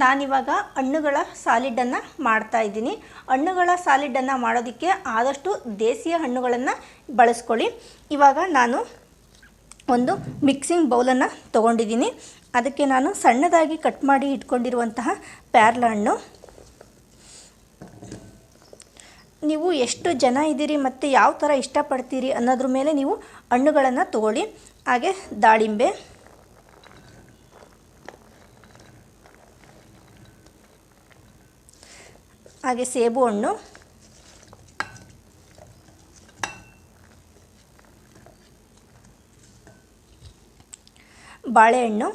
ನಾನಿವಾಗ ಹಣ್ಣುಗಳ ಸಾಲಿಡನ್ನು ಮಾಡ್ತಾ ಇದ್ದೀನಿ. ಹಣ್ಣುಗಳ ಸಾಲಿಡನ್ನು ಮಾಡೋದಕ್ಕೆ ಆದಷ್ಟು ದೇಸಿಯ ಹಣ್ಣುಗಳನ್ನು ಬಳಸ್ಕೊಳ್ಳಿ. ಇವಾಗ ನಾನು ಒಂದು ಮಿಕ್ಸಿಂಗ್ ಬೌಲನ್ನು ತೊಗೊಂಡಿದ್ದೀನಿ. ಅದಕ್ಕೆ ನಾನು ಸಣ್ಣದಾಗಿ ಕಟ್ ಮಾಡಿ ಇಟ್ಕೊಂಡಿರುವಂತಹ ಪ್ಯಾರ್ಲ ಹಣ್ಣು. ನೀವು ಎಷ್ಟು ಜನ ಇದ್ದೀರಿ ಮತ್ತು ಯಾವ ಥರ ಇಷ್ಟಪಡ್ತೀರಿ ಅನ್ನೋದ್ರ ಮೇಲೆ ನೀವು ಹಣ್ಣುಗಳನ್ನು ತಗೊಳ್ಳಿ. ಹಾಗೆ ದಾಳಿಂಬೆ. ಹಾಗೆ ಸೇಬು ಹಣ್ಣು. ಬಾಳೆಹಣ್ಣು.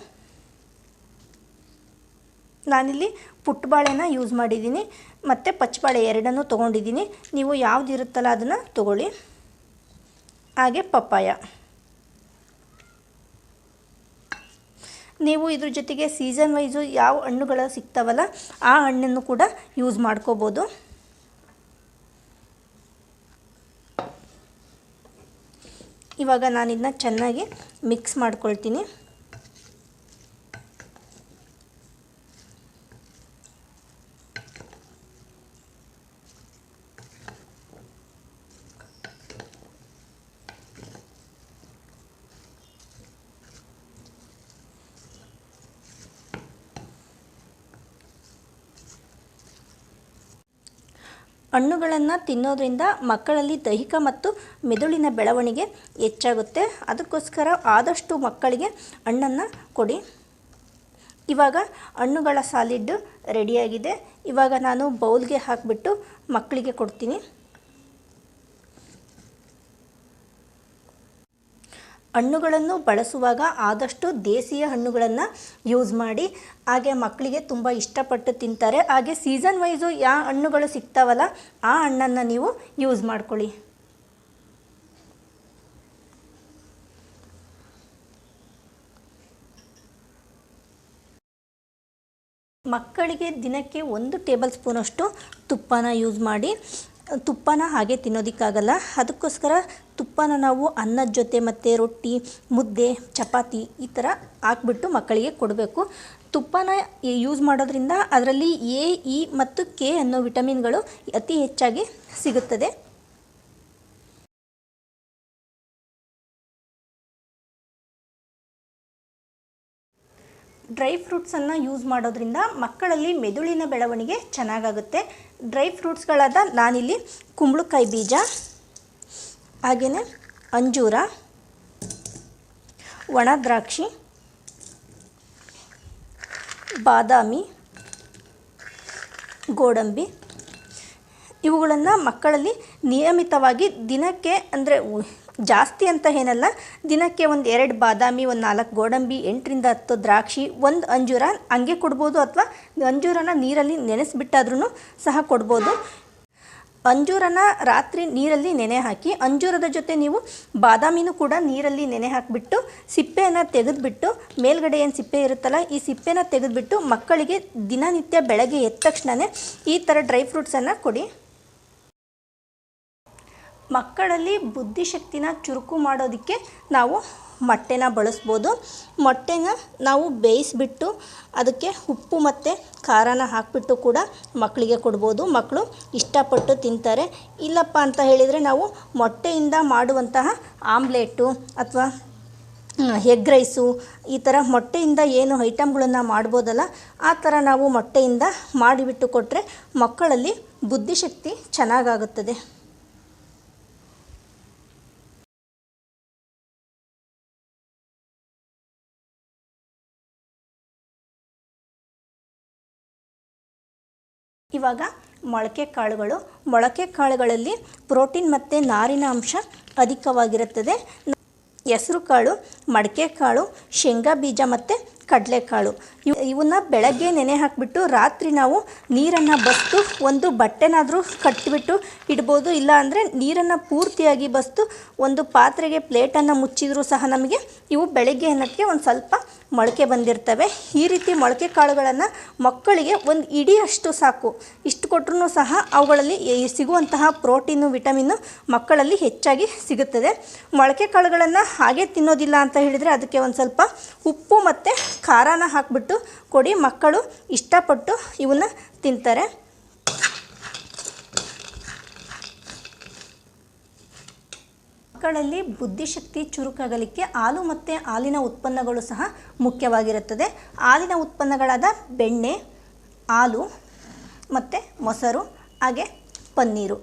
ನಾನಿಲ್ಲಿ ಪುಟ್ಟ ಬಾಳೆನ ಯೂಸ್ ಮಾಡಿದ್ದೀನಿ. ಮತ್ತು ಪಚ್ಚಬಾಳೆ ಎರಡನ್ನು ತೊಗೊಂಡಿದ್ದೀನಿ. ನೀವು ಯಾವುದಿರುತ್ತಲ್ಲ ಅದನ್ನು ತೊಗೊಳ್ಳಿ. ಹಾಗೆ ಪಪ್ಪಾಯ. ನೀವು ಇದ್ರ ಜೊತೆಗೆ ಸೀಸನ್ ವೈಸು ಯಾವ ಹಣ್ಣುಗಳು ಸಿಗ್ತಾವಲ್ಲ ಆ ಹಣ್ಣನ್ನು ಕೂಡ ಯೂಸ್ ಮಾಡ್ಕೋಬೋದು. ಇವಾಗ ನಾನು ಇದನ್ನ ಚೆನ್ನಾಗಿ ಮಿಕ್ಸ್ ಮಾಡ್ಕೊಳ್ತೀನಿ. ಹಣ್ಣುಗಳನ್ನು ತಿನ್ನೋದ್ರಿಂದ ಮಕ್ಕಳಲ್ಲಿ ದೈಹಿಕ ಮತ್ತು ಮೆದುಳಿನ ಬೆಳವಣಿಗೆ ಹೆಚ್ಚಾಗುತ್ತೆ. ಅದಕ್ಕೋಸ್ಕರ ಆದಷ್ಟು ಮಕ್ಕಳಿಗೆ ಹಣ್ಣನ್ನು ಕೊಡಿ. ಇವಾಗ ಹಣ್ಣುಗಳ ಸಾಲಿಡ್ಡು ರೆಡಿಯಾಗಿದೆ. ಇವಾಗ ನಾನು ಬೌಲ್ಗೆ ಹಾಕಿಬಿಟ್ಟು ಮಕ್ಕಳಿಗೆ ಕೊಡ್ತೀನಿ. ಹಣ್ಣುಗಳನ್ನು ಬಳಸುವಾಗ ಆದಷ್ಟು ದೇಸಿಯ ಹಣ್ಣುಗಳನ್ನು ಯೂಸ್ ಮಾಡಿ, ಹಾಗೆ ಮಕ್ಕಳಿಗೆ ತುಂಬ ಇಷ್ಟಪಟ್ಟು ತಿಂತಾರೆ. ಹಾಗೆ ಸೀಸನ್ ವೈಸು ಯಾವ ಹಣ್ಣುಗಳು ಸಿಗ್ತಾವಲ್ಲ, ಆ ಹಣ್ಣನ್ನು ನೀವು ಯೂಸ್ ಮಾಡ್ಕೊಳ್ಳಿ. ಮಕ್ಕಳಿಗೆ ದಿನಕ್ಕೆ ಒಂದು ಟೇಬಲ್ ಸ್ಪೂನಷ್ಟು ತುಪ್ಪನ ಯೂಸ್ ಮಾಡಿ ತುಪ್ಪನ ಹಾಗೆ ತಿನ್ನೋದಕ್ಕಾಗಲ್ಲ. ಅದಕ್ಕೋಸ್ಕರ ತುಪ್ಪನ ನಾವು ಅನ್ನದ ಜೊತೆ ಮತ್ತು ರೊಟ್ಟಿ, ಮುದ್ದೆ, ಚಪಾತಿ ಈ ಥರ ಹಾಕ್ಬಿಟ್ಟು ಮಕ್ಕಳಿಗೆ ಕೊಡಬೇಕು. ತುಪ್ಪನ ಯೂಸ್ ಮಾಡೋದ್ರಿಂದ ಅದರಲ್ಲಿ ಎ, ಇ ಮತ್ತು ಕೆ ಅನ್ನೋ ವಿಟಮಿನ್ಗಳು ಅತಿ ಹೆಚ್ಚಾಗಿ ಸಿಗುತ್ತದೆ. ಡ್ರೈ ಫ್ರೂಟ್ಸನ್ನು ಯೂಸ್ ಮಾಡೋದ್ರಿಂದ ಮಕ್ಕಳಲ್ಲಿ ಮೆದುಳಿನ ಬೆಳವಣಿಗೆ ಚೆನ್ನಾಗಾಗುತ್ತೆ. ಡ್ರೈ ಫ್ರೂಟ್ಸ್ಗಳಾದ ನಾನಿಲ್ಲಿ ಕುಂಬಳಕಾಯಿ ಬೀಜ ಹಾಗೆಯೇ ಅಂಜೂರ ಒಣ ದ್ರಾಕ್ಷಿ ಬಾದಾಮಿ ಗೋಡಂಬಿ ಇವುಗಳನ್ನು ಮಕ್ಕಳಲ್ಲಿ ನಿಯಮಿತವಾಗಿ ದಿನಕ್ಕೆ ಅಂದರೆ ಜಾಸ್ತಿ ಅಂತ ಏನಲ್ಲ, ದಿನಕ್ಕೆ ಒಂದು ಎರಡು ಬಾದಾಮಿ, ಒಂದು ನಾಲ್ಕು ಗೋಡಂಬಿ, ಎಂಟರಿಂದ ಹತ್ತು ದ್ರಾಕ್ಷಿ, ಒಂದು ಅಂಜೂರ ಹಂಗೆ ಕೊಡ್ಬೋದು ಅಥವಾ ಅಂಜೂರನ ನೀರಲ್ಲಿ ನೆನೆಸಿಬಿಟ್ಟಾದ್ರೂ ಸಹ ಕೊಡ್ಬೋದು. ಅಂಜೂರನ ರಾತ್ರಿ ನೀರಲ್ಲಿ ನೆನೆ ಹಾಕಿ, ಅಂಜೂರದ ಜೊತೆ ನೀವು ಬಾದಾಮಿನೂ ಕೂಡ ನೀರಲ್ಲಿ ನೆನೆ ಹಾಕಿಬಿಟ್ಟು, ಸಿಪ್ಪೆಯನ್ನು ತೆಗೆದುಬಿಟ್ಟು, ಮೇಲ್ಗಡೆ ಏನು ಸಿಪ್ಪೆ ಇರುತ್ತಲ್ಲ, ಈ ಸಿಪ್ಪೆನ ತೆಗೆದುಬಿಟ್ಟು ಮಕ್ಕಳಿಗೆ ದಿನನಿತ್ಯ ಬೆಳಗ್ಗೆ ಎದ್ದ ತಕ್ಷಣವೇ ಈ ಥರ ಡ್ರೈ ಫ್ರೂಟ್ಸನ್ನು ಕೊಡಿ. ಮಕ್ಕಳಲ್ಲಿ ಬುದ್ಧಿಶಕ್ತಿನ ಚುರುಕು ಮಾಡೋದಕ್ಕೆ ನಾವು ಮೊಟ್ಟೆನ ಬಳಸ್ಬೋದು. ಮೊಟ್ಟೆನ ನಾವು ಬೇಯಿಸಿಬಿಟ್ಟು ಅದಕ್ಕೆ ಉಪ್ಪು ಮತ್ತು ಖಾರನ ಹಾಕಿಬಿಟ್ಟು ಕೂಡ ಮಕ್ಕಳಿಗೆ ಕೊಡ್ಬೋದು. ಮಕ್ಕಳು ಇಷ್ಟಪಟ್ಟು ತಿಂತಾರೆ. ಇಲ್ಲಪ್ಪ ಅಂತ ಹೇಳಿದರೆ ನಾವು ಮೊಟ್ಟೆಯಿಂದ ಮಾಡುವಂತಹ ಆಮ್ಲೆಟು ಅಥವಾ ಎಗ್ ರೈಸು ಈ ಥರ ಮೊಟ್ಟೆಯಿಂದ ಏನು ಐಟಮ್ಗಳನ್ನು ಮಾಡ್ಬೋದಲ್ಲ, ಆ ಥರ ನಾವು ಮೊಟ್ಟೆಯಿಂದ ಮಾಡಿಬಿಟ್ಟು ಕೊಟ್ಟರೆ ಮಕ್ಕಳಲ್ಲಿ ಬುದ್ಧಿಶಕ್ತಿ ಚೆನ್ನಾಗಾಗುತ್ತದೆ. ಇವಾಗ ಮೊಳಕೆ ಕಾಳುಗಳು. ಮೊಳಕೆ ಕಾಳುಗಳಲ್ಲಿ ಪ್ರೋಟೀನ್ ಮತ್ತು ನಾರಿನ ಅಂಶ ಅಧಿಕವಾಗಿರುತ್ತದೆ. ಹೆಸರು ಕಾಳು, ಮಡಕೆ ಕಾಳು, ಶೇಂಗಾ ಬೀಜ ಮತ್ತು ಕಡಲೆಕಾಳು ಇವು ಇವನ್ನ ಬೆಳಗ್ಗೆ ನೆನೆ ಹಾಕಿಬಿಟ್ಟು ರಾತ್ರಿ ನಾವು ನೀರನ್ನು ಬಸ್ತು ಒಂದು ಬಟ್ಟೆನಾದರೂ ಕಟ್ಟಿಬಿಟ್ಟು ಇಡ್ಬೋದು. ಇಲ್ಲ ಅಂದರೆ ನೀರನ್ನು ಪೂರ್ತಿಯಾಗಿ ಬಸ್ತು ಒಂದು ಪಾತ್ರೆಗೆ ಪ್ಲೇಟನ್ನು ಮುಚ್ಚಿದರೂ ಸಹ ನಮಗೆ ಇವು ಬೆಳಗ್ಗೆ ಅನ್ನೋಕ್ಕೆ ಒಂದು ಸ್ವಲ್ಪ ಮೊಳಕೆ ಬಂದಿರ್ತವೆ. ಈ ರೀತಿ ಮೊಳಕೆ ಕಾಳುಗಳನ್ನು ಮಕ್ಕಳಿಗೆ ಒಂದು ಇಡಿಯಷ್ಟು ಸಾಕು. ಇಷ್ಟು ಕೊಟ್ಟರೂ ಸಹ ಅವುಗಳಲ್ಲಿ ಸಿಗುವಂತಹ ಪ್ರೋಟೀನು ವಿಟಮಿನ್ನು ಮಕ್ಕಳಲ್ಲಿ ಹೆಚ್ಚಾಗಿ ಸಿಗುತ್ತದೆ. ಮೊಳಕೆ ಕಾಳುಗಳನ್ನು ಹಾಗೆ ತಿನ್ನೋದಿಲ್ಲ ಅಂತ ಹೇಳಿದರೆ ಅದಕ್ಕೆ ಒಂದು ಸ್ವಲ್ಪ ಉಪ್ಪು ಮತ್ತು ಖಾರನ ಹಾಕಿಬಿಟ್ಟು ಕೊಡಿ. ಮಕ್ಕಳು ಇಷ್ಟಪಟ್ಟು ಇವನ್ನ ತಿಂತಾರೆ. ಮಕ್ಕಳಲ್ಲಿ ಬುದ್ಧಿಶಕ್ತಿ ಚುರುಕಾಗಲಿಕ್ಕೆ ಹಾಲು ಮತ್ತು ಹಾಲಿನ ಉತ್ಪನ್ನಗಳು ಸಹ ಮುಖ್ಯವಾಗಿರುತ್ತದೆ. ಹಾಲಿನ ಉತ್ಪನ್ನಗಳಾದ ಬೆಣ್ಣೆ, ಹಾಲು ಮತ್ತು ಮೊಸರು, ಹಾಗೆ ಪನ್ನೀರು.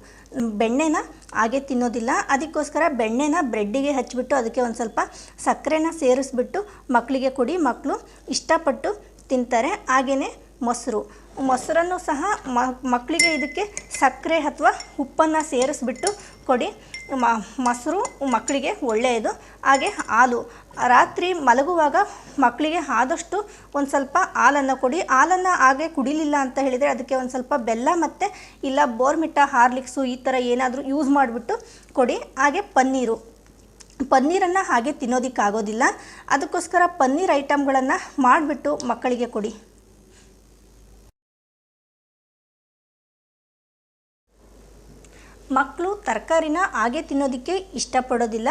ಬೆಣ್ಣೆನ ಹಾಗೆ ತಿನ್ನೋದಿಲ್ಲ. ಅದಕ್ಕೋಸ್ಕರ ಬೆಣ್ಣೆನ ಬ್ರೆಡ್ಡಿಗೆ ಹಚ್ಚಿಬಿಟ್ಟು ಅದಕ್ಕೆ ಒಂದು ಸ್ವಲ್ಪ ಸಕ್ಕರೆನ ಸೇರಿಸ್ಬಿಟ್ಟು ಮಕ್ಕಳಿಗೆ ಕೊಡಿ. ಮಕ್ಕಳು ಇಷ್ಟಪಟ್ಟು ತಿಂತಾರೆ. ಹಾಗೆಯೇ ಮೊಸರು. ಮೊಸರನ್ನು ಸಹ ಮಕ್ಕಳಿಗೆ ಇದಕ್ಕೆ ಸಕ್ಕರೆ ಅಥವಾ ಉಪ್ಪನ್ನು ಸೇರಿಸ್ಬಿಟ್ಟು ಕೊಡಿ. ಮೊಸರು ಮಕ್ಕಳಿಗೆ ಒಳ್ಳೆಯದು. ಹಾಗೆ ಹಾಲು. ರಾತ್ರಿ ಮಲಗುವಾಗ ಮಕ್ಕಳಿಗೆ ಆದಷ್ಟು ಒಂದು ಸ್ವಲ್ಪ ಹಾಲನ್ನು ಕೊಡಿ. ಹಾಲನ್ನು ಹಾಗೆ ಕುಡಿಲಿಲ್ಲ ಅಂತ ಹೇಳಿದರೆ ಅದಕ್ಕೆ ಒಂದು ಸ್ವಲ್ಪ ಬೆಲ್ಲ ಮತ್ತು ಇಲ್ಲ ಬೋರ್ಮಿಟ್ಟ ಹಾರ್ಲಿಕ್ಸು ಈ ಥರ ಏನಾದರೂ ಯೂಸ್ ಮಾಡಿಬಿಟ್ಟು ಕೊಡಿ. ಹಾಗೆ ಪನ್ನೀರು. ಪನ್ನೀರನ್ನು ಹಾಗೆ ತಿನ್ನೋದಕ್ಕಾಗೋದಿಲ್ಲ. ಅದಕ್ಕೋಸ್ಕರ ಪನ್ನೀರ್ ಐಟಮ್ಗಳನ್ನು ಮಾಡಿಬಿಟ್ಟು ಮಕ್ಕಳಿಗೆ ಕೊಡಿ. ಮಕ್ಕಳು ತರಕಾರಿನ ಹಾಗೆ ತಿನ್ನೋದಕ್ಕೆ ಇಷ್ಟಪಡೋದಿಲ್ಲ.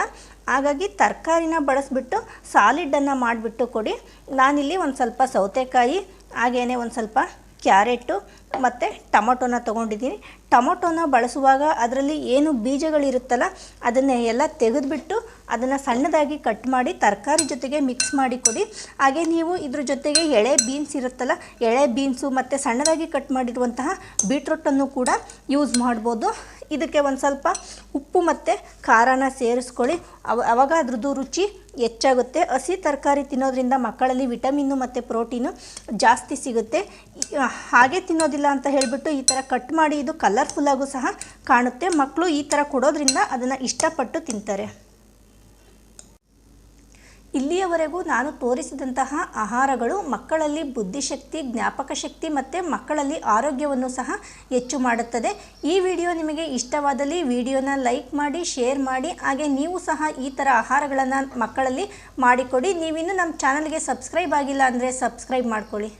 ಹಾಗಾಗಿ ತರಕಾರಿನ ಬಳಸಿಬಿಟ್ಟು ಸಾಲಿಡನ್ನು ಮಾಡಿಬಿಟ್ಟು ಕೊಡಿ. ನಾನಿಲ್ಲಿ ಒಂದು ಸ್ವಲ್ಪ ಸೌತೆಕಾಯಿ ಹಾಗೆಯೇ ಒಂದು ಸ್ವಲ್ಪ ಕ್ಯಾರೆಟು ಮತ್ತು ಟೊಮೊಟೊನ ತೊಗೊಂಡಿದ್ದೀನಿ. ಟೊಮೊಟೊನ ಬಳಸುವಾಗ ಅದರಲ್ಲಿ ಏನು ಬೀಜಗಳಿರುತ್ತಲ್ಲ, ಅದನ್ನು ಎಲ್ಲ ತೆಗೆದುಬಿಟ್ಟು ಅದನ್ನು ಸಣ್ಣದಾಗಿ ಕಟ್ ಮಾಡಿ ತರಕಾರಿ ಜೊತೆಗೆ ಮಿಕ್ಸ್ ಮಾಡಿ ಕೊಡಿ. ಹಾಗೆ ನೀವು ಇದ್ರ ಜೊತೆಗೆ ಎಳೆ ಬೀನ್ಸ್ ಇರುತ್ತಲ್ಲ, ಎಳೆ ಬೀನ್ಸು ಮತ್ತು ಸಣ್ಣದಾಗಿ ಕಟ್ ಮಾಡಿರುವಂತಹ ಬೀಟ್ರೂಟನ್ನು ಕೂಡ ಯೂಸ್ ಮಾಡ್ಬೋದು. ಇದಕ್ಕೆ ಒಂದು ಸ್ವಲ್ಪ ಉಪ್ಪು ಮತ್ತು ಖಾರನ ಸೇರಿಸ್ಕೊಳ್ಳಿ. ಅವ ಅವಾಗ ಅದ್ರದ್ದು ರುಚಿ ಹೆಚ್ಚಾಗುತ್ತೆ. ಹಸಿ ತರಕಾರಿ ತಿನ್ನೋದ್ರಿಂದ ಮಕ್ಕಳಲ್ಲಿ ವಿಟಮಿನ್ನು ಮತ್ತು ಪ್ರೋಟೀನು ಜಾಸ್ತಿ ಸಿಗುತ್ತೆ. ಹಾಗೆ ತಿನ್ನೋದಿಲ್ಲ ಅಂತ ಹೇಳಿಬಿಟ್ಟು ಈ ಥರ ಕಟ್ ಮಾಡಿ ಇದು ಕಲರ್ಫುಲ್ಲಾಗೂ ಸಹ ಕಾಣುತ್ತೆ. ಮಕ್ಕಳು ಈ ಥರ ಕೊಡೋದ್ರಿಂದ ಅದನ್ನು ಇಷ್ಟಪಟ್ಟು ತಿಂತಾರೆ. ಇಲ್ಲಿಯವರೆಗೂ ನಾನು ತೋರಿಸಿದಂತಹ ಆಹಾರಗಳು ಮಕ್ಕಳಲ್ಲಿ ಬುದ್ಧಿಶಕ್ತಿ ಜ್ಞಾಪಕ ಶಕ್ತಿ ಮತ್ತು ಮಕ್ಕಳಲ್ಲಿ ಆರೋಗ್ಯವನ್ನು ಸಹ ಹೆಚ್ಚು ಮಾಡುತ್ತದೆ. ಈ ವಿಡಿಯೋ ನಿಮಗೆ ಇಷ್ಟವಾದಲ್ಲಿ ವಿಡಿಯೋನ ಲೈಕ್ ಮಾಡಿ, ಶೇರ್ ಮಾಡಿ, ಹಾಗೆ ನೀವು ಸಹ ಈ ಥರ ಆಹಾರಗಳನ್ನು ಮಕ್ಕಳಲ್ಲಿ ಮಾಡಿಕೊಡಿ. ನೀವಿನ್ನೂ ನಮ್ಮ ಚಾನಲ್ಗೆ ಸಬ್ಸ್ಕ್ರೈಬ್ ಆಗಿಲ್ಲ ಅಂದರೆ ಸಬ್ಸ್ಕ್ರೈಬ್ ಮಾಡ್ಕೊಳ್ಳಿ.